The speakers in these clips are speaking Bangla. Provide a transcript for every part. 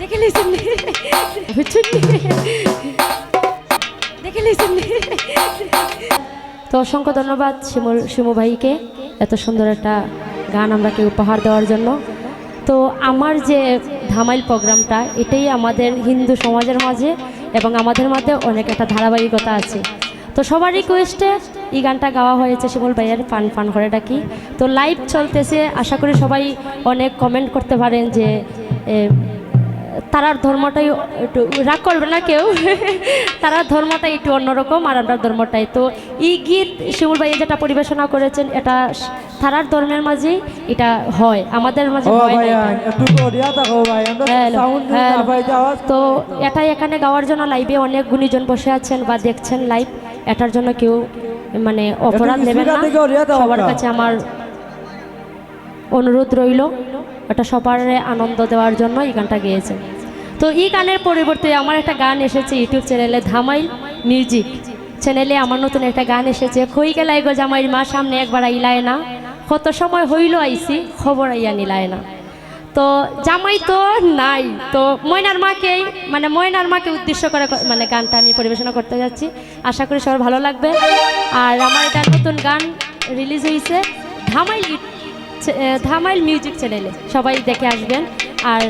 দেখে লিসেন বুঝছেন দেখে লিসেন তো অসংখ্য ধন্যবাদ শিমুল শিমু ভাইকে এত সুন্দর একটা গান আমরাকে উপহার দেওয়ার জন্য। তো আমার যে ধামাইল প্রোগ্রামটা এটাই আমাদের হিন্দু সমাজের মাঝে এবং আমাদের মধ্যে অনেক একটা ধারাবাহিকতা আছে। তো সবার রিকোয়েস্টে এই গানটা গাওয়া হয়েছে শিমুল ভাইয়ের ফান ফান করে ডাকি। তো লাইভ চলতেছে। আশা করি সবাই অনেক কমেন্ট করতে পারেন যে তারার ধর্মটাই একটু রাগ করবে না কেউ। তারার ধর্মটাই একটু অন্যরকম আর আমরা ধর্মটাই। তো এই গীত শিমুল ভাই যেটা পরিবেশনা করেছেন এটা তারার ধর্মের মাঝেই এটা হয় আমাদের মাঝে হয় এটা। তো এটাই এখানে গাওয়ার জন্য লাইভে অনেক গুণীজন বসে আছেন বা দেখছেন লাইভ এটার জন্য কেউ মানে অপরাধ নেবেন না। সবার কাছে আমার অনুরোধ রইল। এটা সবার আনন্দ দেওয়ার জন্য এই গানটা গেয়েছে। তো এই গানের পরিবর্তে আমার একটা গান এসেছে ইউটিউব চ্যানেলে ধামাইল মিউজিক। চ্যানেলে আমার নতুন একটা গান এসেছে, খই গেলাই গো জামাইর মা, সামনে একবার আইলায় না। কত সময় হইল আইসি খবর আইয়া নিলায় না। তো জামাই তো নাই, তো ময়নার মাকেই মানে ময়নার মাকে উদ্দেশ্য করে মানে গানটা আমি পরিবেশনা করতে যাচ্ছি। আশা করি সবার ভালো লাগবে। আর আমার এটা নতুন গান রিলিজ হয়েছে ধামাইল ধামাইল মিউজিক চ্যানেলে সবাই দেখে আসবেন। আর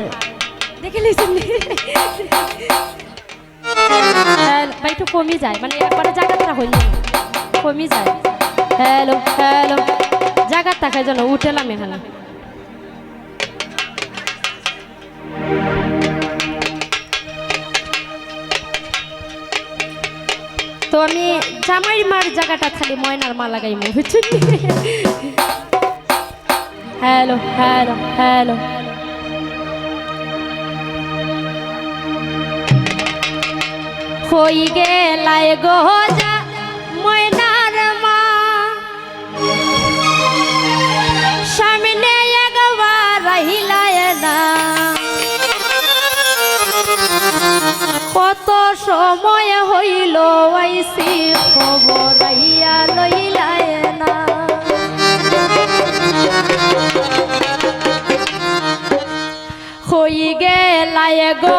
দেখে লিসেন বা একটু কমই যায়। মানে একবারে জায়গাটা হইল কমই যায়। Hello hello. জায়গার থাকার জন্য উঠেলাম এখানে। তো আমি জামাইর মার জায়গাটা খালি ময়নার মা লাগাইমু বুঝছেন? হ্যালো হ্যালো হ্যালো হই গেলায় গো যা ময়নার মা। সামনে একবার রহিলায় না। কত সময় হইল আইসি খবর আইয়া লইলায় না। হই গেলায় গো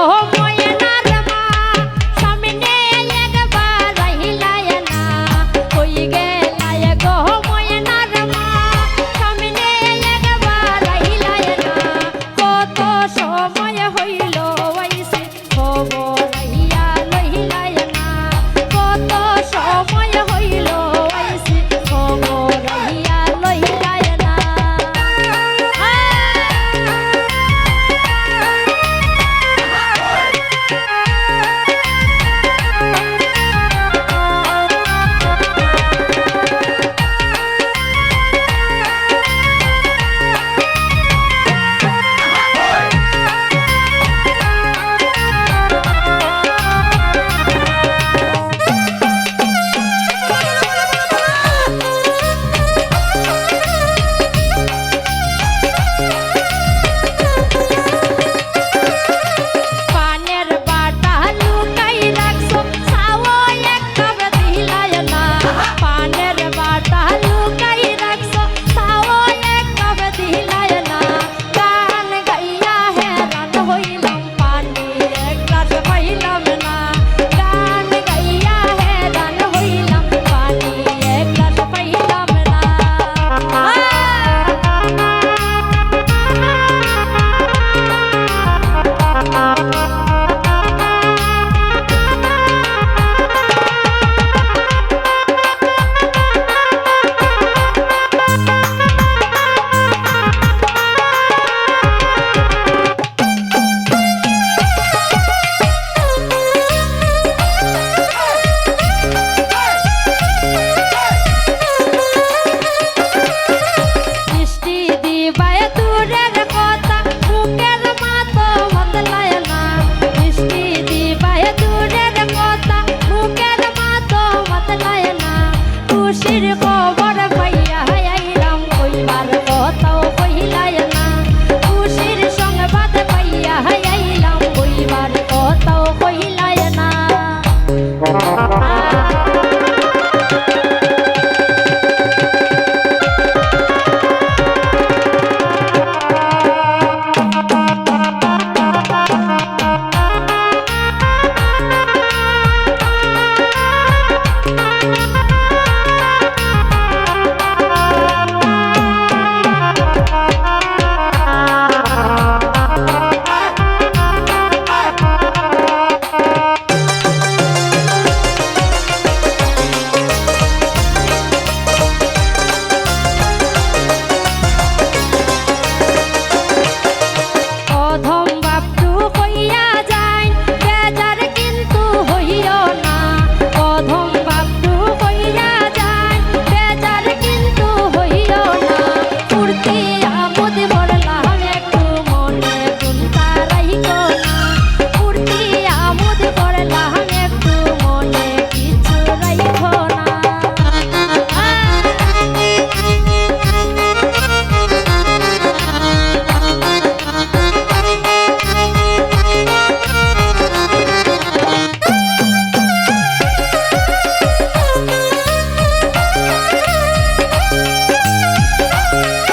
মানুষের কবর